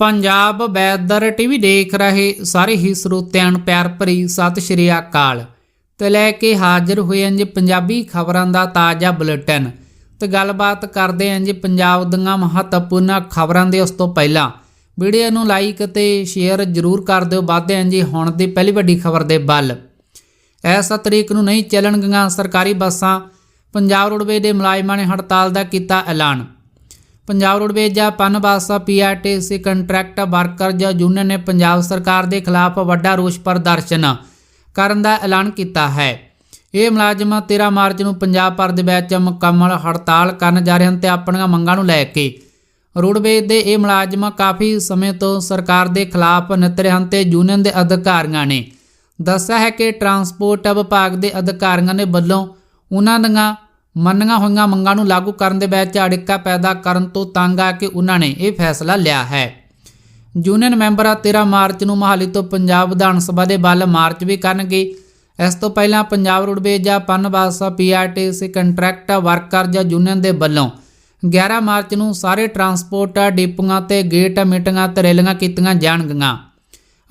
Punjab weather TV ਦੇਖ ਰਹੇ ਸਾਰੇ ਹੀ ਸਰੋਤਿਆਂ ਨੂੰ ਪਿਆਰ ਭਰੀ ਸਤਿ ਸ਼੍ਰੀ ਅਕਾਲ। ਤੇ ਲੈ ਕੇ ਹਾਜ਼ਰ ਹੋਏ ਹਾਂ ਜੀ ਪੰਜਾਬੀ ਖਬਰਾਂ ਦਾ ਤਾਜ਼ਾ ਬੁਲੇਟਿਨ। ਤੇ ਗੱਲਬਾਤ ਕਰਦੇ ਹਾਂ ਜੀ ਪੰਜਾਬ ਦੀਆਂ ਮਹੱਤਵਪੂਰਨ ਖਬਰਾਂ ਦੇ ਉਸ ਤੋਂ ਪਹਿਲਾਂ ਵੀਡੀਓ ਨੂੰ ਲਾਈਕ ਤੇ ਸ਼ੇਅਰ ਜ਼ਰੂਰ ਕਰ ਦਿਓ। ਵਾਧੇ ਹਾਂ ਜੀ ਹੁਣ ਦੀ ਪਹਿਲੀ ਵੱਡੀ ਖਬਰ ਦੇ ਵੱਲ। ਇਸ ਤਰੀਕ ਨੂੰ ਨਹੀਂ ਚੱਲਣਗੀਆਂ ਸਰਕਾਰੀ ਬੱਸਾਂ। ਪੰਜਾਬ ਰੋਡਵੇ ਦੇ ਮੁਲਾਜ਼ਮਾਂ ਨੇ ਹੜਤਾਲ ਦਾ ਕੀਤਾ ਐਲਾਨ। ਪੰਜਾਬ ਰੋਡਵੇਜ਼ ਜਾਂ PUNBUS PRTC contract worker ਜਾਂ ਯੂਨੀਅਨ ਨੇ ਪੰਜਾਬ ਸਰਕਾਰ ਦੇ ਖਿਲਾਫ ਵੱਡਾ ਰੋਸ ਪ੍ਰਦਰਸ਼ਨ ਕਰਨ ਦਾ ਐਲਾਨ ਕੀਤਾ ਹੈ। ਇਹ ਮੁਲਾਜ਼ਮ 13 ਮਾਰਚ ਨੂੰ ਪੰਜਾਬ ਭਰ ਦੇ ਵਿੱਚ ਮੁਕੰਮਲ ਹੜਤਾਲ ਕਰਨ ਜਾ ਰਹੇ ਹਨ ਤੇ ਆਪਣੀਆਂ ਮੰਗਾਂ ਨੂੰ ਲੈ ਕੇ ਰੋਡਵੇਜ਼ ਦੇ ਇਹ ਮੁਲਾਜ਼ਮ ਕਾਫੀ ਸਮੇਂ ਤੋਂ ਸਰਕਾਰ ਦੇ ਖਿਲਾਫ ਨਿਤਰੇ ਹਨ ਤੇ ਯੂਨੀਅਨ ਦੇ ਅਧਿਕਾਰੀਆਂ ਨੇ ਦੱਸਿਆ ਹੈ ਕਿ ਟਰਾਂਸਪੋਰਟ ਵਿਭਾਗ ਦੇ ਅਧਿਕਾਰੀਆਂ ਨੇ ਵੱਲੋਂ ਉਹਨਾਂ ਦੀਆਂ ਮੰਨੀਆਂ ਹੋਈਆਂ ਮੰਗਾਂ ਨੂੰ ਲਾਗੂ ਕਰਨ ਦੇ ਵਿੱਚ ਅੜਿੱਕਾ ਪੈਦਾ ਕਰਨ ਤੋਂ ਤੰਗ ਆ ਕੇ ਉਹਨਾਂ ਨੇ ਇਹ ਫੈਸਲਾ ਲਿਆ ਹੈ। ਯੂਨੀਅਨ ਮੈਂਬਰ 13 ਮਾਰਚ ਨੂੰ ਮਹਾਲੀ ਤੋਂ ਪੰਜਾਬ ਵਿਧਾਨ ਸਭਾ ਦੇ ਵੱਲ ਮਾਰਚ ਵੀ ਕਰਨਗੇ। ਇਸ ਤੋਂ ਪਹਿਲਾਂ ਪੰਜਾਬ ਰੋਡਵੇਜ਼ ਜਾਂ ਪਨਵਾਸਾ ਪੀਆਰਟੀਸੀ ਕੰਟਰੈਕਟ ਵਰਕਰ ਜਾਂ ਯੂਨੀਅਨ ਦੇ ਵੱਲੋਂ 11 ਮਾਰਚ ਨੂੰ ਸਾਰੇ ਟਰਾਂਸਪੋਰਟ ਡਿਪੂਆਂ ਤੇ ਗੇਟ ਮੀਟਿੰਗਾਂ ਤੇ ਰੈਲੀਆਂ ਕੀਤੀਆਂ ਜਾਣਗੀਆਂ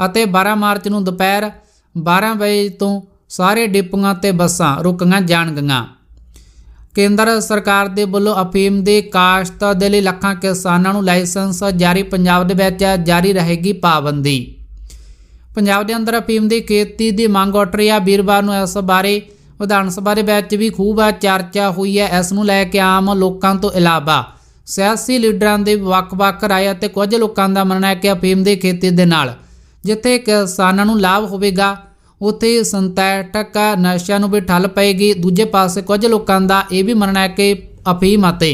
ਅਤੇ 12 ਮਾਰਚ ਨੂੰ ਦੁਪਹਿਰ 12 ਵਜੇ ਤੋਂ ਸਾਰੇ ਡਿਪੂਆਂ ਤੇ ਬੱਸਾਂ ਰੁਕੀਆਂ ਜਾਣਗੀਆਂ। ਕੇਂਦਰ ਸਰਕਾਰ ਦੇ ਵੱਲੋਂ ਅਫੀਮ ਦੀ ਕਾਸ਼ਤ ਦੇ ਲਈ ਲੱਖਾਂ ਕਿਸਾਨਾਂ ਨੂੰ ਲਾਇਸੈਂਸ ਜਾਰੀ, ਪੰਜਾਬ ਦੇ ਵਿੱਚ ਜਾਰੀ ਰਹੇਗੀ ਪਾਬੰਦੀ। ਪੰਜਾਬ ਦੇ ਅੰਦਰ ਅਫੀਮ ਦੀ ਖੇਤੀ ਦੀ ਮੰਗ ਉੱਠ ਰਹੀ ਆ। ਵੀਰਵਾਰ ਨੂੰ ਇਸ ਬਾਰੇ ਵਿਧਾਨ ਸਭਾ ਦੇ ਵਿੱਚ ਵੀ ਖੂਬ ਚਰਚਾ ਹੋਈ ਹੈ। ਇਸ ਨੂੰ ਲੈ ਕੇ ਆਮ ਲੋਕਾਂ ਤੋਂ ਇਲਾਵਾ ਸਿਆਸੀ ਲੀਡਰਾਂ ਦੇ ਵੱਖ-ਵੱਖ ਰਾਏ ਅਤੇ ਕੁਝ ਲੋਕਾਂ ਦਾ ਮੰਨਣਾ ਹੈ ਕਿ ਅਫੀਮ ਦੀ ਖੇਤੀ ਦੇ ਨਾਲ ਜਿੱਥੇ ਕਿਸਾਨਾਂ ਨੂੰ ਲਾਭ ਹੋਵੇਗਾ ਉੱਥੇ ਸਿੰਥੈਟਿਕ ਨਸ਼ਿਆਂ ਨੂੰ ਵੀ ਠੱਲ ਪਏਗੀ। ਦੂਜੇ ਪਾਸੇ ਕੁਝ ਲੋਕਾਂ ਦਾ ਇਹ ਵੀ ਮੰਨਣਾ ਹੈ ਕਿ ਅਫੀਮ ਅਤੇ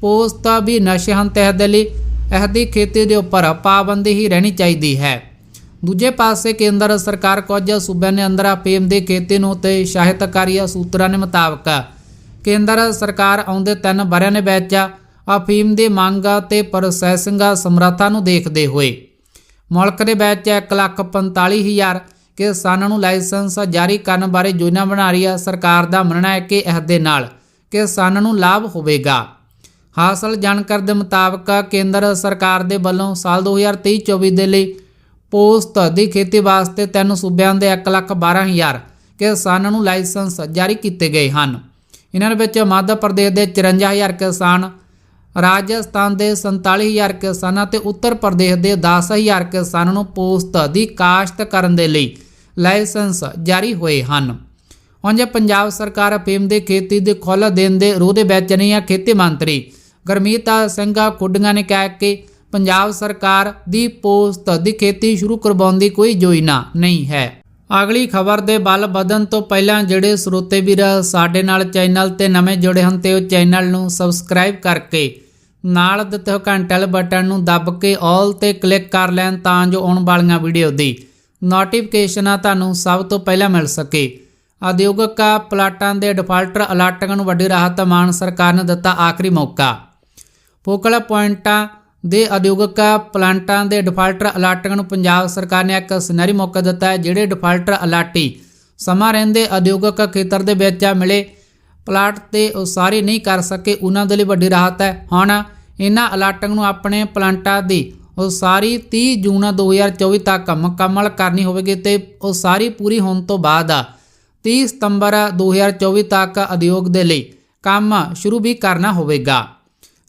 ਪੋਸਤਾ ਵੀ ਨਸ਼ੇ ਹਨ ਤਹਿਤ ਦੇ ਲਈ। ਇਹਦੀ ਖੇਤੀ ਦੇ ਉੱਪਰ ਪਾਬੰਦੀ ਹੀ ਰਹਿਣੀ ਚਾਹੀਦੀ ਹੈ। ਦੂਜੇ ਪਾਸੇ ਕੇਂਦਰ ਸਰਕਾਰ ਕੁਝ ਸੂਬਿਆਂ ਨੇ ਅੰਦਰ ਅਫੀਮ ਦੀ ਖੇਤੀ ਨੂੰ ਤੇ ਸਾਹਿਤਕਾਰੀ ਸੂਤਰਾਂ ਦੇ ਮੁਤਾਬਕ ਕੇਂਦਰ ਸਰਕਾਰ ਆਉਂਦੇ ਤਿੰਨ ਵਰ੍ਹਿਆਂ ਦੇ ਵਿੱਚ ਅਫੀਮ ਦੀ ਮੰਗ ਤੇ ਪ੍ਰੋਸੈਸਿੰਗ ਸਮਰੱਥਾ ਨੂੰ ਦੇਖਦੇ ਹੋਏ। ਮੁਲਕ ਦੇ ਵਿੱਚ 145000 ਕਿਸਾਨਾਂ ਨੂੰ ਲਾਇਸੈਂਸ ਜਾਰੀ ਕਰਨ ਬਾਰੇ ਯੋਜਨਾ ਬਣਾ ਰਹੀ ਹੈ ਸਰਕਾਰ ਦਾ ਮੰਨਣਾ ਹੈ ਕਿ ਇਸ ਦੇ ਨਾਲ ਕਿਸਾਨਾਂ ਨੂੰ ਲਾਭ ਹੋਵੇਗਾ। ਹਾਸਲ ਜਾਣਕਾਰੀ ਦੇ ਮੁਤਾਬਕ ਕੇਂਦਰ ਸਰਕਾਰ ਦੇ ਵੱਲੋਂ ਸਾਲ 2023-24 ਦੇ ਲਈ ਪੋਸਟ ਦੀ ਖੇਤੀ ਵਾਸਤੇ ਤਿੰਨ ਸੂਬਿਆਂ ਦੇ 112000 ਕਿਸਾਨਾਂ ਨੂੰ ਲਾਇਸੈਂਸ ਜਾਰੀ ਕੀਤੇ ਗਏ ਹਨ। ਇਹਨਾਂ ਵਿੱਚ ਮੱਧ ਪ੍ਰਦੇਸ਼ ਦੇ 54000 ਕਿਸਾਨ ਰਾਜਸਥਾਨ ਦੇ 47000 ਕਿਸਾਨਾਂ ਤੇ ਉੱਤਰ ਪ੍ਰਦੇਸ਼ ਦੇ 10000 ਕਿਸਾਨਾਂ ਨੂੰ ਪੋਸਤ ਦੀ ਕਾਸ਼ਤ ਕਰਨ ਦੇ ਲਈ ਲਾਇਸੈਂਸ ਜਾਰੀ ਹੋਏ ਹਨ। ਉਂਝ ਪੰਜਾਬ ਸਰਕਾਰ ਅਫੀਮ ਦੇ ਖੇਤੀ ਦੇ ਖੁੱਲ੍ਹ ਦੇਣ ਦੇ ਰੋਹ ਦੇ ਵਿੱਚ ਨਹੀਂ ਹੈ ਖੇਤੀ ਮੰਤਰੀ ਗਰਮੀਤ ਸਿੰਘ ਖੁੱਡੀਆਂ ਨੇ ਕਿਹਾ ਕਿ ਪੰਜਾਬ ਸਰਕਾਰ ਦੀ ਪੋਸਤ ਦੀ ਖੇਤੀ ਸ਼ੁਰੂ ਕਰਵਾਉਣ ਦੀ ਕੋਈ ਯੋਜਨਾ ਨਹੀਂ ਹੈ। ਅਗਲੀ ਖਬਰ ਦੇ ਵੱਲ ਵਧਣ ਤੋਂ ਪਹਿਲਾਂ ਜਿਹੜੇ ਸਰੋਤੇ ਵੀਰ ਸਾਡੇ ਨਾਲ ਚੈਨਲ ਤੇ ਨਵੇਂ ਜੁੜੇ ਹਨ ਤੇ ਉਹ ਚੈਨਲ ਨੂੰ ਸਬਸਕ੍ਰਾਈਬ ਕਰਕੇ ਨਾਲ ਦਿੱਤੇ ਹੋਏ ਘੰਟੇ ਵਾਲੇ ਬਟਨ ਨੂੰ ਦੱਬ ਕੇ ਆਲ ਤੇ ਕਲਿੱਕ ਕਰ ਲੈਣ ਤਾਂ ਜੋ ਆਉਣ ਵਾਲੀਆਂ ਵੀਡੀਓ ਦੀ ਨੋਟੀਫਿਕੇਸ਼ਨਾਂ ਤੁਹਾਨੂੰ ਸਭ ਤੋਂ ਪਹਿਲਾਂ ਮਿਲ ਸਕੇ। ਉਦਯੋਗਿਕ ਪਲਾਟਾਂ ਦੇ ਡਿਫਾਲਟਰ ਅਲਾਟਕਾਂ ਨੂੰ ਵੱਡੀ ਰਾਹਤ ਮਾਨ ਸਰਕਾਰ ਨੇ ਦਿੱਤਾ ਆਖਰੀ ਮੌਕਾ। ਫੋਕਲ ਪੁਆਇੰਟਾਂ ਦੇ ਉਦਯੋਗਿਕ ਪਲਾਂਟਾਂ ਦੇ ਡਿਫਾਲਟਰ ਅਲਾਟਾਂ ਨੂੰ ਪੰਜਾਬ ਸਰਕਾਰ ਨੇ ਇੱਕ ਸੁਨਹਿਰੀ ਮੌਕਾ ਦਿੱਤਾ ਹੈ, ਜਿਹੜੇ ਡਿਫਾਲਟਰ ਅਲਾਟੀ ਸਮਾਂ ਰਹਿੰਦੇ ਉਦਯੋਗਿਕ ਖੇਤਰ ਦੇ ਵਿੱਚ ਮਿਲੇ ਪਲਾਟ ਤੇ ਉਸਾਰੀ ਨਹੀਂ ਕਰ ਸਕੇ, ਉਹਨਾਂ ਦੇ ਲਈ ਵੱਡੀ ਰਾਹਤ ਹੈ। ਹੁਣ ਇਹਨਾਂ ਅਲਾਟਾਂ ਨੂੰ ਆਪਣੇ ਪਲਾਂਟਾਂ ਦੀ ਉਸਾਰੀ 30 ਜੂਨ 2024 ਤੱਕ ਮੁਕੰਮਲ ਕਰਨੀ ਹੋਵੇਗੀ ਤੇ ਉਸਾਰੀ ਪੂਰੀ ਹੋਣ ਤੋਂ ਬਾਅਦ 30 ਸਤੰਬਰ 2024 ਤੱਕ ਉਦਯੋਗ ਦੇ ਲਈ ਕੰਮ ਸ਼ੁਰੂ ਵੀ ਕਰਨਾ ਹੋਵੇਗਾ।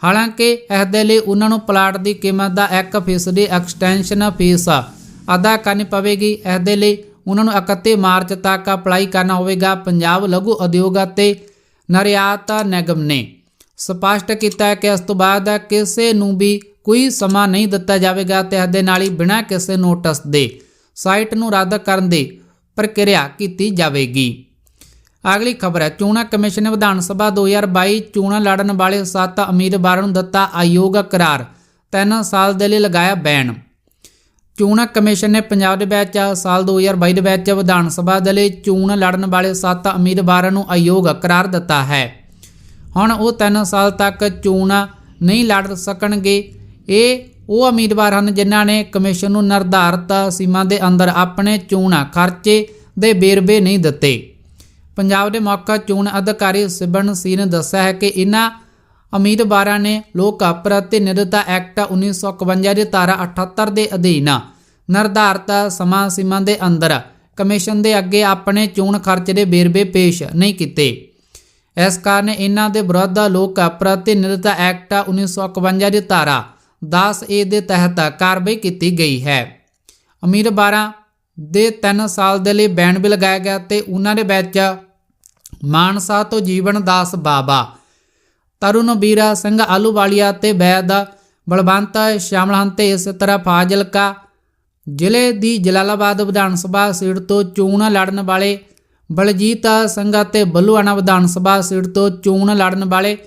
ਹਾਲਾਂਕਿ ਇਸ ਦੇ ਲਈ ਉਹਨਾਂ ਨੂੰ ਪਲਾਟ ਦੀ ਕੀਮਤ ਦਾ 1% ਦੀ ਐਕਸਟੈਂਸ਼ਨ ਫੀਸ ਅਦਾ ਕਰਨੀ ਪਵੇਗੀ। ਇਸ ਦੇ ਲਈ ਉਹਨਾਂ ਨੂੰ 31 ਮਾਰਚ ਤੱਕ ਅਪਲਾਈ ਕਰਨਾ ਹੋਵੇਗਾ। ਪੰਜਾਬ ਲਘੂ ਉਦਯੋਗ ਅਤੇ ਨਿਰਯਾਤ ਨਿਗਮ ਨੇ ਸਪਸ਼ਟ ਕੀਤਾ ਹੈ ਕਿ ਇਸ ਤੋਂ ਬਾਅਦ ਕਿਸੇ ਨੂੰ ਵੀ ਕੋਈ ਸਮਾਂ ਨਹੀਂ ਦਿੱਤਾ ਜਾਵੇਗਾ ਤੇ ਇਸ ਦੇ ਨਾਲ ਹੀ ਬਿਨਾਂ ਕਿਸੇ ਨੋਟਿਸ ਦੇ ਸਾਈਟ ਨੂੰ ਰੱਦ ਕਰਨ ਦੀ ਪ੍ਰਕਿਰਿਆ ਕੀਤੀ ਜਾਵੇਗੀ। ਅਗਲੀ ਖਬਰ ਹੈ, ਚੋਣਾਂ ਕਮਿਸ਼ਨ ਨੇ ਵਿਧਾਨ ਸਭਾ 2022 ਚੋਣਾਂ ਲੜਨ ਵਾਲੇ 7 ਉਮੀਦਵਾਰਾਂ ਨੂੰ ਦਿੱਤਾ ਆਯੋਗ ਕਰਾਰ। 3 ਸਾਲ ਦੇ ਲਈ ਲਗਾਇਆ ਬੈਨ। ਚੋਣਾਂ ਕਮਿਸ਼ਨ ਨੇ ਪੰਜਾਬ ਦੇ ਵਿੱਚ ਸਾਲ 2022 ਦੇ ਵਿੱਚ ਵਿਧਾਨ ਸਭਾ ਦੇ ਲਈ ਚੋਣ ਲੜਨ ਵਾਲੇ 7 ਉਮੀਦਵਾਰਾਂ ਨੂੰ ਆਯੋਗ ਕਰਾਰ ਦਿੱਤਾ ਹੈ। ਹੁਣ ਉਹ 3 ਸਾਲ ਤੱਕ ਚੋਣ ਨਹੀਂ ਲੜ ਸਕਣਗੇ। ਇਹ ਉਹ ਉਮੀਦਵਾਰ ਹਨ ਜਿਨ੍ਹਾਂ ਨੇ ਕਮਿਸ਼ਨ ਨੂੰ ਨਿਰਧਾਰਤ ਸੀਮਾ ਦੇ ਅੰਦਰ ਆਪਣੇ ਚੋਣ ਖਰਚੇ ਦੇ ਵੇਰਵੇ ਨਹੀਂ ਦਿੱਤੇ। ਪੰਜਾਬ ਦੇ ਮੁੱਖ ਚੋਣ ਅਧਿਕਾਰੀ ਸਿਬਨ ਸੀ ਨੇ ਦੱਸਿਆ ਹੈ ਕਿ ਇਹਨਾਂ ਉਮੀਦਵਾਰਾਂ ਨੇ ਲੋਕ ਪ੍ਰਤੀਨਿਧਤਾ ਐਕਟ 1951 ਦੀ ਧਾਰਾ 78 ਦੇ ਅਧੀਨ ਨਿਰਧਾਰਤ ਸਮਾਂ ਸੀਮਾ ਦੇ ਅੰਦਰ ਕਮਿਸ਼ਨ ਦੇ ਅੱਗੇ ਆਪਣੇ ਚੋਣ ਖਰਚ ਦੇ ਵੇਰਵੇ ਪੇਸ਼ ਨਹੀਂ ਕੀਤੇ। ਇਸ ਕਾਰਨ ਇਹਨਾਂ ਦੇ ਵਿਰੁੱਧ ਲੋਕ ਪ੍ਰਤੀਨਿਧਤਾ ਐਕਟ 1951 ਦੀ ਧਾਰਾ 10 ਏ ਦੇ ਤਹਿਤ ਕਾਰਵਾਈ ਕੀਤੀ ਗਈ ਹੈ। ਉਮੀਦਵਾਰਾਂ ਦੇ 3 ਸਾਲ ਦੇ ਲਈ ਬੈਨ ਵੀ ਲਗਾਇਆ ਗਿਆ ਤੇ ਉਹਨਾਂ ਦੇ ਵਿੱਚ ਮਾਨਸਾ ਤੋਂ ਜੀਵਨ ਦਾਸ ਬਾਬਾ। ਤਰੁਣ ਬੀਰਾ ਸਿੰਘ ਆਲੂਵਾਲੀਆ ਤੇ ਵੈਦ ਬਲਵੰਤ ਸ਼ਾਮਲ ਹਨ ਤੇ ਇਸੇ ਤਰ੍ਹਾਂ ਫਾਜ਼ਿਲਕਾ ਜ਼ਿਲ੍ਹੇ ਦੀ ਜਲਾਲਾਬਾਦ ਵਿਧਾਨ ਸਭਾ ਸੀਟ ਤੋਂ ਚੋਣ ਲੜਨ ਵਾਲੇ ਬਲਜੀਤ ਸਿੰਘ ਅਤੇ ਬੱਲੂਆਣਾ ਵਿਧਾਨ ਸਭਾ ਸੀਟ ਤੋਂ ਚੋਣ ਲੜਨ ਵਾਲੇ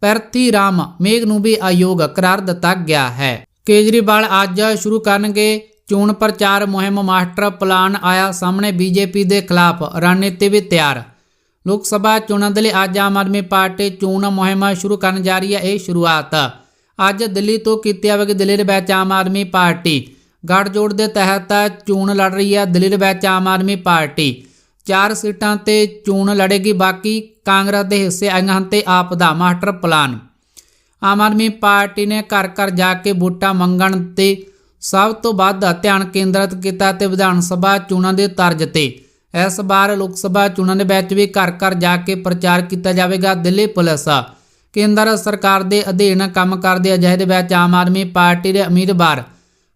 ਪ੍ਰਤੀ ਰਾਮ ਮੇਘ ਨੂੰ ਵੀ ਆਯੋਗ ਕਰਾਰ ਦਿੱਤਾ ਗਿਆ ਹੈ। ਕੇਜਰੀਵਾਲ ਅੱਜ ਸ਼ੁਰੂ ਕਰਨਗੇ ਚੋਣ ਪ੍ਰਚਾਰ ਮੁਹਿੰਮ, ਮਾਸਟਰ ਪਲਾਨ ਆਇਆ ਸਾਹਮਣੇ ਬੀਜੇਪੀ ਦੇ ਖਿਲਾਫ, ਰਣਨੀਤੀ ਵੀ ਤਿਆਰ। ਲੋਕ ਸਭਾ ਚੋਣਾਂ ਦੇ ਲਈ ਅੱਜ ਆਮ ਆਦਮੀ ਪਾਰਟੀ ਚੋਣ ਮੁਹਿੰਮ ਸ਼ੁਰੂ ਕਰਨ ਜਾ ਰਹੀ ਹੈ। ਇਹ ਸ਼ੁਰੂਆਤ ਅੱਜ ਦਿੱਲੀ ਤੋਂ ਕੀਤੀ ਜਾਵੇਗੀ ਦਿੱਲੀ ਦੇ ਵਿੱਚ ਆਮ ਆਦਮੀ ਪਾਰਟੀ ਗੱਠਜੋੜ ਦੇ ਤਹਿਤ ਚੋਣ ਲੜ ਰਹੀ ਹੈ। ਦਿੱਲੀ ਦੇ ਵਿੱਚ ਆਮ ਆਦਮੀ ਪਾਰਟੀ ਚਾਰ ਸੀਟਾਂ ਤੇ ਚੋਣ ਲੜੇਗੀ। ਬਾਕੀ ਕਾਂਗਰਸ ਦੇ ਹਿੱਸੇ ਆਈਆਂ ਹਨ ਤੇ ਆਪ ਦਾ master plan. Aam Aadmi party ਨੇ ਘਰ ਘਰ ਜਾ ਕੇ ਵੋਟਾਂ ਮੰਗਣ ਤੇ ਸਭ ਤੋਂ ਵੱਧ ਧਿਆਨ ਕੇਂਦਰਿਤ ਕੀਤਾ ਤੇ ਵਿਧਾਨ ਸਭਾ ਚੋਣਾਂ ਦੇ ਤਰਜ਼ ਤੇ ਇਸ ਵਾਰ ਲੋਕ ਸਭਾ ਚੋਣਾਂ ਦੇ ਵਿੱਚ ਵੀ ਘਰ ਘਰ ਜਾ ਕੇ ਪ੍ਰਚਾਰ ਕੀਤਾ ਜਾਵੇਗਾ ਦਿੱਲੀ ਪੁਲਿਸ। ਕੇਂਦਰ ਸਰਕਾਰ ਦੇ ਅਧੀਨ ਕੰਮ ਕਰਦੇ ਅਜਿਹੇ ਦੇ ਵਿੱਚ ਆਮ ਆਦਮੀ ਪਾਰਟੀ ਦੇ ਉਮੀਦਵਾਰ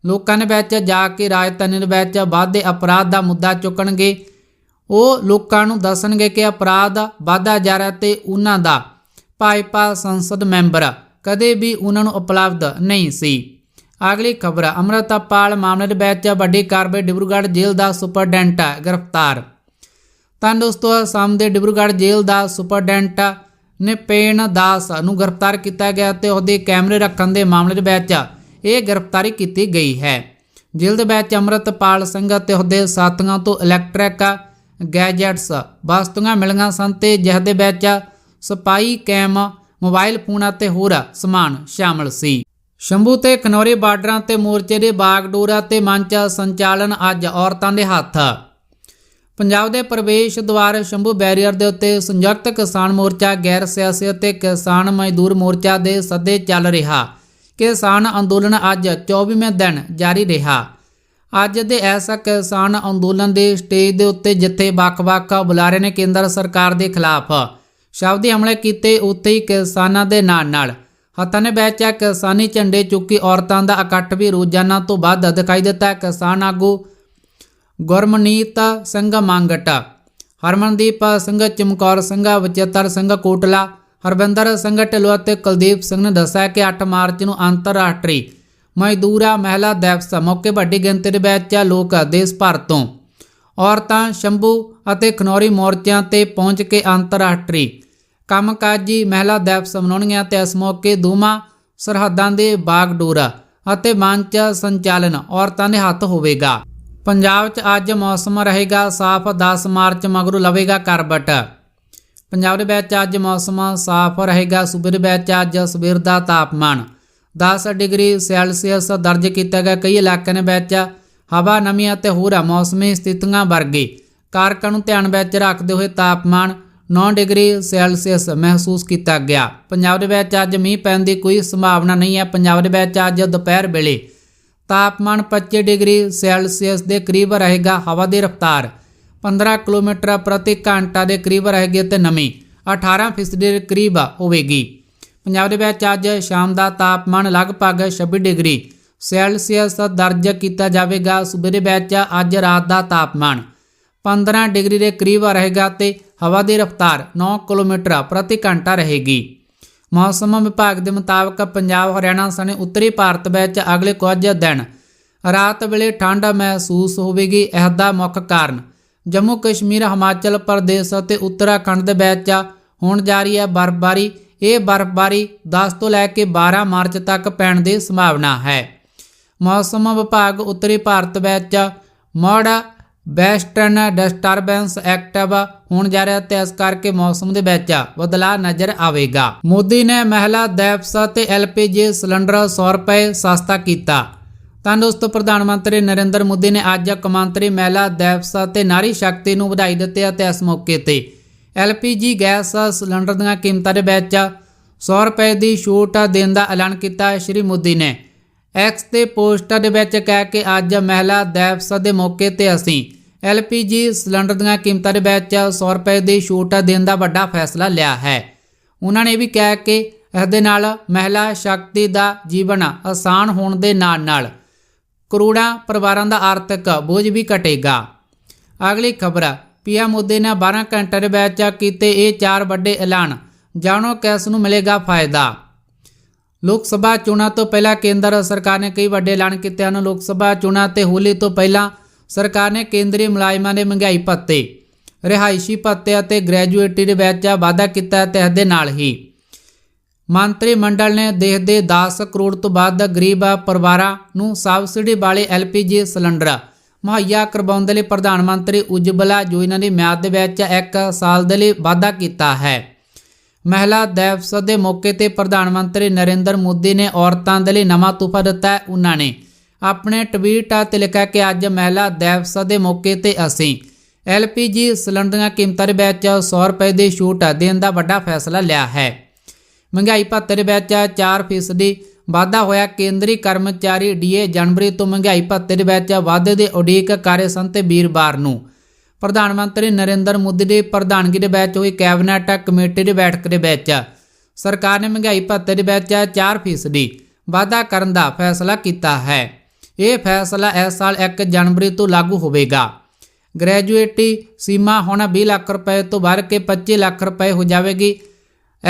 ਲੋਕਾਂ ਦੇ ਵਿੱਚ ਜਾ ਕੇ ਰਾਜਧਾਨੀ ਦੇ ਵਿੱਚ ਵਾਧੇ ਅਪਰਾਧ ਦਾ ਮੁੱਦਾ ਚੁੱਕਣਗੇ। ਉਹ ਲੋਕਾਂ ਨੂੰ ਦੱਸਣਗੇ ਕਿ ਅਪਰਾਧ ਵਾਧਾ ਜਾ ਰਿਹਾ ਤੇ ਉਹਨਾਂ ਦਾ ਭਾਜਪਾ ਸੰਸਦ ਮੈਂਬਰ ਕਦੇ ਵੀ ਉਹਨਾਂ ਨੂੰ ਉਪਲਬਧ ਨਹੀਂ ਸੀ। ਅਗਲੀ ਖਬਰ ਅਮਰਤਪਾਲ ਮਾਮਲੇ ਦੇ ਵਿੱਚ ਵੱਡੀ ਕਾਰਵਾਈ ਡਿਬਰੂਗੜ੍ਹ ਜੇਲ੍ਹ ਦਾ ਸੁਪਰਡੈਂਟ ਗ੍ਰਿਫਤਾਰ। ਤਾਂ ਦੋਸਤੋ, ਅਸਾਮ ਦੇ ਡਿਬਰੂਗੜ੍ਹ ਜੇਲ੍ਹ ਦਾ ਸੁਪਰਡੈਂਟ ਨਿਪੇਨ ਦਾਸ ਨੂੰ ਗ੍ਰਿਫਤਾਰ ਕੀਤਾ ਗਿਆ ਤੇ ਉਹਦੇ ਕੈਮਰੇ ਰੱਖਣ ਦੇ ਮਾਮਲੇ ਦੇ ਵਿੱਚ ਇਹ ਗ੍ਰਿਫਤਾਰੀ ਕੀਤੀ ਗਈ ਹੈ। ਜੇਲ੍ਹ ਦੇ ਵਿੱਚ ਅਮਰਤਪਾਲ ਸਿੰਘ ਅਤੇ ਉਹਦੇ ਸਾਥੀਆਂ ਤੋਂ ਇਲੈਕਟ੍ਰਿਕ ਗੈਜਟਸ, ਵਸਤੂਆਂ ਮਿਲੀਆਂ ਸਨ ਤੇ ਜਿਸ ਦੇ ਵਿੱਚ ਸਪਾਈ ਕੈਮ, ਮੋਬਾਈਲ ਫੋਨ ਅਤੇ ਹੋਰ ਸਮਾਨ ਸ਼ਾਮਲ ਸੀ। ਸ਼ੰਭੂ ਤੇ ਖਨੌਰੀ ਬਾਰਡਰਾਂ ਤੇ ਮੋਰਚੇ ਦੇ ਬਾਗਡੋਰਾ ਤੇ ਮੰਚ ਸੰਚਾਲਨ ਅੱਜ ਔਰਤਾਂ ਦੇ ਹੱਥ। ਪੰਜਾਬ ਦੇ ਪ੍ਰਵੇਸ਼ ਦੁਆਰ ਸ਼ੰਭੂ ਬੈਰੀਅਰ ਦੇ ਉੱਤੇ ਸੰਯੁਕਤ ਕਿਸਾਨ ਮੋਰਚਾ ਗੈਰ ਸਿਆਸੀ ਅਤੇ ਕਿਸਾਨ ਮਜ਼ਦੂਰ ਮੋਰਚਾ ਦੇ ਸੱਦੇ ਚੱਲ ਰਿਹਾ। ਕਿਸਾਨ ਅੰਦੋਲਨ ਅੱਜ 24ਵੇਂ ਦਿਨ ਜਾਰੀ ਰਿਹਾ। ਅੱਜ ਦੇ ਇਸ ਕਿਸਾਨ ਅੰਦੋਲਨ ਦੇ ਸਟੇਜ ਦੇ ਉੱਤੇ ਜਿੱਥੇ ਵੱਖ-ਵੱਖ ਬੁਲਾਰੇ ਨੇ ਕੇਂਦਰ ਸਰਕਾਰ ਦੇ ਖਿਲਾਫ ਸ਼ਬਦੀ ਹਮਲੇ ਕੀਤੇ, ਉੱਥੇ ਹੀ ਕਿਸਾਨਾਂ ਦੇ ਨਾਲ ਨਾਲ ਹੱਥਾਂ ਨੇ ਬੈਚਾ ਕਿਸਾਨੀ ਝੰਡੇ ਚੁੱਕੀ ਔਰਤਾਂ ਦਾ ਇਕੱਠ ਵੀ ਰੋਜ਼ਾਨਾ ਤੋਂ ਵੱਧ ਦਿਖਾਈ ਦਿੱਤਾ। ਕਿਸਾਨ ਆਗੂ ਗੁਰਮਨੀਤ ਸਿੰਘ ਮੰਗਟ ਹਰਮਨਦੀਪ ਸਿੰਘ, ਚਮਕੌਰ ਸਿੰਘ, ਵਿਚੇਤਰ ਸਿੰਘ, ਕੋਟਲਾ, ਹਰਵਿੰਦਰ ਸਿੰਘ, ਢਿੱਲੋਂ ਅਤੇ ਕੁਲਦੀਪ ਸਿੰਘ ਨੇ ਦੱਸਿਆ ਕਿ 8 ਮਾਰਚ ਨੂੰ ਅੰਤਰਰਾਸ਼ਟਰੀ ਮਜ਼ਦੂਰਾ ਮਹਿਲਾ ਦਿਵਸ ਮੌਕੇ ਵੱਡੀ ਗਿਣਤੀ ਦੇ ਵਿੱਚ ਲੋਕ ਦੇਸ਼ ਭਰ ਤੋਂ। ਔਰਤਾਂ ਸ਼ੰਭੂ ਅਤੇ ਖਨੌਰੀ ਮੋਰਚਿਆਂ ਤੇ ਪਹੁੰਚ ਕੇ ਅੰਤਰਰਾਸ਼ਟਰੀ ਕੰਮਕਾਜੀ ਮਹਿਲਾ ਦਿਵਸ ਮਨਾਉਣਗੀਆਂ ਤੇ ਇਸ ਮੌਕੇ ਦੋਵਾਂ ਸਰਹੱਦਾਂ ਦੇ ਬਾਗਡੋਰਾ ਅਤੇ ਮੰਚ ਸੰਚਾਲਨ ਔਰਤਾਂ ਦੇ ਹੱਥ ਹੋਵੇਗਾ। ਪੰਜਾਬ 'ਚ ਅੱਜ ਮੌਸਮ ਰਹੇਗਾ ਸਾਫ਼ 10 ਮਾਰਚ ਮਗਰੋਂ ਲਵੇਗਾ ਕਰਬਟ। ਪੰਜਾਬ ਦੇ ਵਿੱਚ ਅੱਜ ਮੌਸਮ ਸਾਫ਼ ਰਹੇਗਾ ਸੂਬੇ ਦੇ ਵਿੱਚ ਅੱਜ ਸਵੇਰ ਦਾ ਤਾਪਮਾਨ 10 ਡਿਗਰੀ ਸੈਲਸੀਅਸ ਦਰਜ ਕੀਤਾ ਗਿਆ। ਕਈ ਇਲਾਕਿਆਂ ਦੇ ਵਿੱਚ ਹਵਾ ਨਮੀ ਅਤੇ ਹੋਰ ਮੌਸਮੀ ਸਥਿਤੀਆਂ ਵਰਗੇ ਕਾਰਕਾਂ ਨੂੰ ਧਿਆਨ ਵਿੱਚ ਰੱਖਦੇ ਹੋਏ ਤਾਪਮਾਨ 9 ਡਿਗਰੀ ਸੈਲਸੀਅਸ ਮਹਿਸੂਸ ਕੀਤਾ ਗਿਆ। ਪੰਜਾਬ ਦੇ ਵਿੱਚ ਅੱਜ ਮੀਂਹ ਪੈਣ ਦੀ ਕੋਈ ਸੰਭਾਵਨਾ ਨਹੀਂ ਹੈ। ਪੰਜਾਬ ਦੇ ਵਿੱਚ ਅੱਜ ਦੁਪਹਿਰ ਵੇਲੇ ਤਾਪਮਾਨ 25 ਡਿਗਰੀ ਸੈਲਸੀਅਸ ਦੇ ਕਰੀਬ ਰਹੇਗਾ ਹਵਾ ਦੀ ਰਫ਼ਤਾਰ। 15 ਕਿਲੋਮੀਟਰ ਪ੍ਰਤੀ ਘੰਟਾ ਦੇ ਕਰੀਬ ਰਹੇਗੀ ਤੇ ਨਮੀ 18% ਦੇ ਕਰੀਬ ਹੋਵੇਗੀ। ਪੰਜਾਬ ਦੇ ਵਿੱਚ ਅੱਜ ਸ਼ਾਮ ਦਾ ਤਾਪਮਾਨ ਲਗਭਗ 26 ਡਿਗਰੀ ਸੈਲਸੀਅਸ ਦਰਜ ਕੀਤਾ ਜਾਵੇਗਾ। ਸੂਬੇ ਦੇ ਵਿੱਚ ਅੱਜ ਰਾਤ ਦਾ ਤਾਪਮਾਨ 15 ਡਿਗਰੀ ਦੇ ਕਰੀਬ ਰਹੇਗਾ ਤੇ ਹਵਾ ਦੀ ਰਫ਼ਤਾਰ 9 ਕਿਲੋਮੀਟਰ ਪ੍ਰਤੀ ਘੰਟਾ ਰਹੇਗੀ। ਮੌਸਮ ਵਿਭਾਗ ਦੇ ਮੁਤਾਬਕ ਪੰਜਾਬ ਹਰਿਆਣਾ ਸਣੇ ਉੱਤਰੀ ਭਾਰਤ ਵਿੱਚ ਅਗਲੇ ਕੁਝ ਦਿਨ ਰਾਤ ਵੇਲੇ ਠੰਡ ਮਹਿਸੂਸ ਹੋਵੇਗੀ ਇਸ ਦਾ ਮੁੱਖ ਕਾਰਨ ਜੰਮੂ ਕਸ਼ਮੀਰ, ਹਿਮਾਚਲ ਪ੍ਰਦੇਸ਼ ਅਤੇ ਉੱਤਰਾਖੰਡ ਦੇ ਵਿੱਚ ਹੋਣ ਜਾ ਰਹੀ ਹੈ ਬਰਫ਼ਬਾਰੀ। ਇਹ ਬਰਫ਼ਬਾਰੀ 10 ਤੋਂ ਲੈ ਕੇ 12 ਮਾਰਚ ਤੱਕ ਪੈਣ ਦੀ ਸੰਭਾਵਨਾ ਹੈ। ਮੌਸਮ ਵਿਭਾਗ ਉੱਤਰੀ ਭਾਰਤ ਵਿੱਚ ਮੋੜਾ ਵੈਸਟਰਨ ਡਿਸਟਰਬੈਂਸ ਐਕਟਿਵ ਹੋਣ ਜਾ ਰਿਹਾ ਤੇ ਇਸ ਕਰਕੇ ਮੌਸਮ ਦੇ ਵਿੱਚ ਬਦਲਾਅ ਨਜ਼ਰ ਆਵੇਗਾ। ਮੋਦੀ ਨੇ ਮਹਿਲਾ ਦਿਵਸ ਤੇ ਐਲਪੀਜੀ ਸਿਲੰਡਰ 100 ਰੁਪਏ ਸਸਤਾ ਕੀਤਾ। ਤਾਂ ਦੋਸਤੋ ਪ੍ਰਧਾਨ ਮੰਤਰੀ ਨਰਿੰਦਰ ਮੋਦੀ ਨੇ ਅੱਜ ਕੌਮਾਂਤਰੀ ਮਹਿਲਾ ਦਿਵਸ ਤੇ ਨਾਰੀ ਸ਼ਕਤੀ ਨੂੰ ਵਧਾਈ ਦਿੱਤੀ ਅਤੇ ਇਸ ਮੌਕੇ ਤੇ ਐਲਪੀਜੀ ਗੈਸ ਸਿਲੰਡਰ ਦੀਆਂ ਕੀਮਤਾਂ ਦੇ ਵਿੱਚ 100 ਰੁਪਏ ਦੀ ਛੂਟ ਦੇਣ ਦਾ ਐਲਾਨ ਕੀਤਾ। ਸ਼੍ਰੀ ਮੋਦੀ ਨੇ ਐਕਸ ਤੇ ਪੋਸਟਰ ਦੇ ਵਿੱਚ ਕਹਿ ਕੇ ਅੱਜ ਮਹਿਲਾ ਦਿਵਸ ਦੇ ਮੌਕੇ ਤੇ ਅਸੀਂ LPG ਸਿਲੰਡਰ ਦੀਆਂ ਕੀਮਤਾਂ ਦੇ ਵਿੱਚ 100 ਰੁਪਏ ਦੀ ਛੂਟ ਦੇਣ ਦਾ ਵੱਡਾ ਫੈਸਲਾ ਲਿਆ ਹੈ। ਉਹਨਾਂ ਨੇ ਇਹ ਵੀ ਕਿਹਾ ਕਿ ਇਸ ਦੇ ਨਾਲ ਮਹਿਲਾ ਸ਼ਕਤੀ ਦਾ ਜੀਵਨ ਆਸਾਨ ਹੋਣ ਦੇ ਨਾਲ-ਨਾਲ ਕਰੋੜਾਂ ਪਰਿਵਾਰਾਂ ਦਾ ਆਰਥਿਕ ਬੋਝ ਵੀ ਘਟੇਗਾ। ਅਗਲੀ ਖਬਰ, ਪੀਐਮ ਮੋਦੀ ਨੇ 12 ਘੰਟੇ ਦੇ ਵਿੱਚ ਕੀਤੇ ਇਹ ਚਾਰ ਵੱਡੇ ਐਲਾਨ। ਜਾਣੋ ਕਿਸ ਨੂੰ ਮਿਲੇਗਾ ਫਾਇਦਾ। ਲੋਕ ਸਭਾ ਚੋਣਾਂ ਤੋਂ ਪਹਿਲਾਂ ਕੇਂਦਰ ਸਰਕਾਰ ਨੇ ਕਈ ਵੱਡੇ ਐਲਾਨ ਕੀਤੇ ਹਨ। ਲੋਕ ਸਭਾ ਚੋਣਾਂ ਤੇ ਹੋਲੀ ਤੋਂ ਪਹਿਲਾਂ ਸਰਕਾਰ ਨੇ ਕੇਂਦਰੀ ਮੁਲਾਜ਼ਮਾਂ ਦੇ ਮਹਿੰਗਾਈ ਭੱਤੇ, ਰਿਹਾਇਸ਼ੀ ਭੱਤੇ ਅਤੇ ਗ੍ਰੈਜੂਏਟੀ ਦੇ ਵਿੱਚ ਵਾਧਾ ਕੀਤਾ ਹੈ ਤੇ ਇਸ ਦੇ ਨਾਲ ਹੀ। ਮੰਤਰੀ ਮੰਡਲ ਨੇ ਦੇਸ਼ ਦੇ 10 ਕਰੋੜ ਤੋਂ ਵੱਧ ਗਰੀਬ ਪਰਿਵਾਰਾਂ ਨੂੰ ਸਬਸਿਡੀ ਵਾਲੇ LPG ਸਿਲੰਡਰ ਮੁਹੱਈਆ ਕਰਵਾਉਣ ਦੇ ਲਈ ਪ੍ਰਧਾਨ ਮੰਤਰੀ ਉਜਵਲਾ ਯੋਜਨਾ ਦੀ ਮਿਆਦ ਦੇ ਵਿੱਚ 1 ਸਾਲ ਦੇ ਲਈ ਵਾਧਾ ਕੀਤਾ ਹੈ। ਮਹਿਲਾ ਦਿਵਸ ਦੇ ਮੌਕੇ ਤੇ ਪ੍ਰਧਾਨ ਮੰਤਰੀ ਨਰਿੰਦਰ ਮੋਦੀ ਨੇ ਔਰਤਾਂ ਦੇ ਲਈ ਨਵਾਂ ਤੋਹਫਾ ਦਿੱਤਾ ਉਹਨਾਂ ਨੇ ਆਪਣੇ ਟਵੀਟ ਤੇ ਲਿਖਿਆ ਕਿ ਅੱਜ ਮਹਿਲਾ ਦਿਵਸ ਦੇ ਮੌਕੇ ਤੇ ਅਸੀਂ LPG ਸਿਲੰਡਰ ਦੀਆਂ ਕੀਮਤਾਂ ਦੇ ਵਿੱਚ 100 ਰੁਪਏ ਦੀ ਛੂਟ ਦੇਣ ਦਾ ਵੱਡਾ ਫੈਸਲਾ ਲਿਆ ਹੈ। ਮਹਿੰਗਾਈ ਭੱਤੇ ਦੇ ਵਿੱਚ 4% ਵਾਧਾ ਹੋਇਆ। ਕੇਂਦਰੀ ਕਰਮਚਾਰੀ ਡੀਏ ਜਨਵਰੀ ਤੋਂ ਮਹਿੰਗਾਈ ਭੱਤੇ ਦੇ ਵਿੱਚ ਵਾਧੇ ਦੇ ਉਡੀਕ ਕਰੇ ਸਨ ਤੇ ਵੀਰਵਾਰ ਨੂੰ ਪ੍ਰਧਾਨ ਮੰਤਰੀ ਨਰਿੰਦਰ ਮੋਦੀ ਦੀ ਪ੍ਰਧਾਨਗੀ ਦੇ ਵਿੱਚ ਹੋਈ ਕੈਬਨਿਟ ਕਮੇਟੀ ਦੀ ਬੈਠਕ ਦੇ ਵਿੱਚ। ਸਰਕਾਰ ਨੇ ਮਹਿੰਗਾਈ ਭੱਤੇ ਦੇ ਵਿੱਚ 4% ਵਾਧਾ ਕਰਨ ਦਾ ਫੈਸਲਾ ਕੀਤਾ ਹੈ। ਇਹ ਫੈਸਲਾ ਇਸ ਸਾਲ 1 ਜਨਵਰੀ ਤੋਂ ਲਾਗੂ ਹੋਵੇਗਾ। ਗ੍ਰੈਜੂਏਟੀ ਸੀਮਾ ਹੁਣ 20 ਲੱਖ ਰੁਪਏ ਤੋਂ ਵੱਧ ਕੇ 25 ਲੱਖ ਰੁਪਏ ਹੋ ਜਾਵੇਗੀ।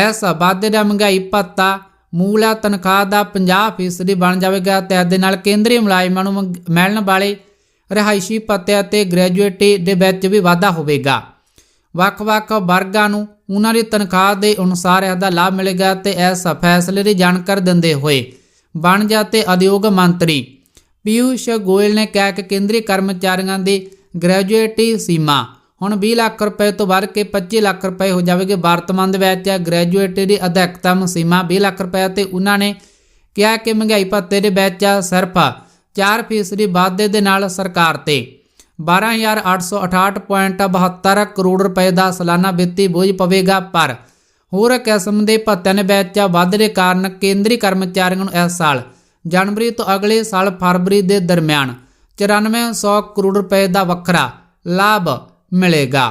ਇਸ ਵਾਧੇ ਦਾ ਮਹਿੰਗਾਈ ਭੱਤਾ ਮੂਲਾ ਤਨਖਾਹ ਦਾ 50% ਬਣ ਜਾਵੇਗਾ ਤੇ ਇਸ ਦੇ ਨਾਲ ਕੇਂਦਰੀ ਮੁਲਾਜ਼ਮਾਂ ਨੂੰ ਮੰਗ- ਮਿਲਣ ਵਾਲੇ ਰਿਹਾਇਸ਼ੀ ਭੱਤੇ ਅਤੇ ਗ੍ਰੈਜੂਏਟੀ ਦੇ ਵਿੱਚ ਵੀ ਵਾਧਾ ਹੋਵੇਗਾ। ਵੱਖ-ਵੱਖ ਵਰਗਾਂ ਨੂੰ ਉਹਨਾਂ ਦੀ ਤਨਖਾਹ ਦੇ ਅਨੁਸਾਰ ਇਸ ਲਾਭ ਮਿਲੇਗਾ ਤੇ ਇਸ ਫੈਸਲੇ ਦੀ ਜਾਣਕਾਰੀ ਦਿੰਦੇ ਹੋਏ ਵਣਜ ਅਤੇ ਉਦਯੋਗ ਮੰਤਰੀ ਪਿਊਸ਼ ਗੋਇਲ ਨੇ ਕਿਹਾ ਕਿ ਕੇਂਦਰੀ ਕਰਮਚਾਰੀਆਂ ਦੀ ਗ੍ਰੈਜੂਏਟੀ ਸੀਮਾ ਹੁਣ 20 ਲੱਖ ਰੁਪਏ ਤੋਂ ਵੱਧ ਕੇ 25 ਲੱਖ ਰੁਪਏ ਹੋ ਜਾਵੇਗੀ। ਵਰਤਮਾਨ ਦੇ ਵਿੱਚ ਗ੍ਰੈਜੂਏਟੀ ਦੀ ਅਧਿਕਤਮ ਸੀਮਾ 20 ਲੱਖ ਰੁਪਏ ਤੇ ਉਹਨਾਂ ਨੇ ਕਿਹਾ ਕਿ ਮਹਿੰਗਾਈ ਭੱਤੇ ਦੇ ਵਿੱਚ ਸਿਰਫ 4% ਵਾਧੇ ਦੇ ਨਾਲ ਸਰਕਾਰ ਤੇ। 12868.72 ਕਰੋੜ ਰੁਪਏ ਦਾ ਸਾਲਾਨਾ ਵਿੱਤੀ ਬੋਝ ਪਵੇਗਾ ਪਰ ਹੋਰ ਕਿਸਮ ਦੇ ਭੱਤਿਆਂ ਦੇ ਵਿੱਚ ਵਾਧੇ ਦੇ ਕਾਰਨ ਕੇਂਦਰੀ ਕਰਮਚਾਰੀਆਂ ਨੂੰ ਇਸ ਸਾਲ ਜਨਵਰੀ ਤੋਂ ਅਗਲੇ ਸਾਲ ਫਰਵਰੀ ਦੇ ਦਰਮਿਆਨ 9400 ਕਰੋੜ ਰੁਪਏ ਦਾ ਵੱਖਰਾ ਲਾਭ ਮਿਲੇਗਾ।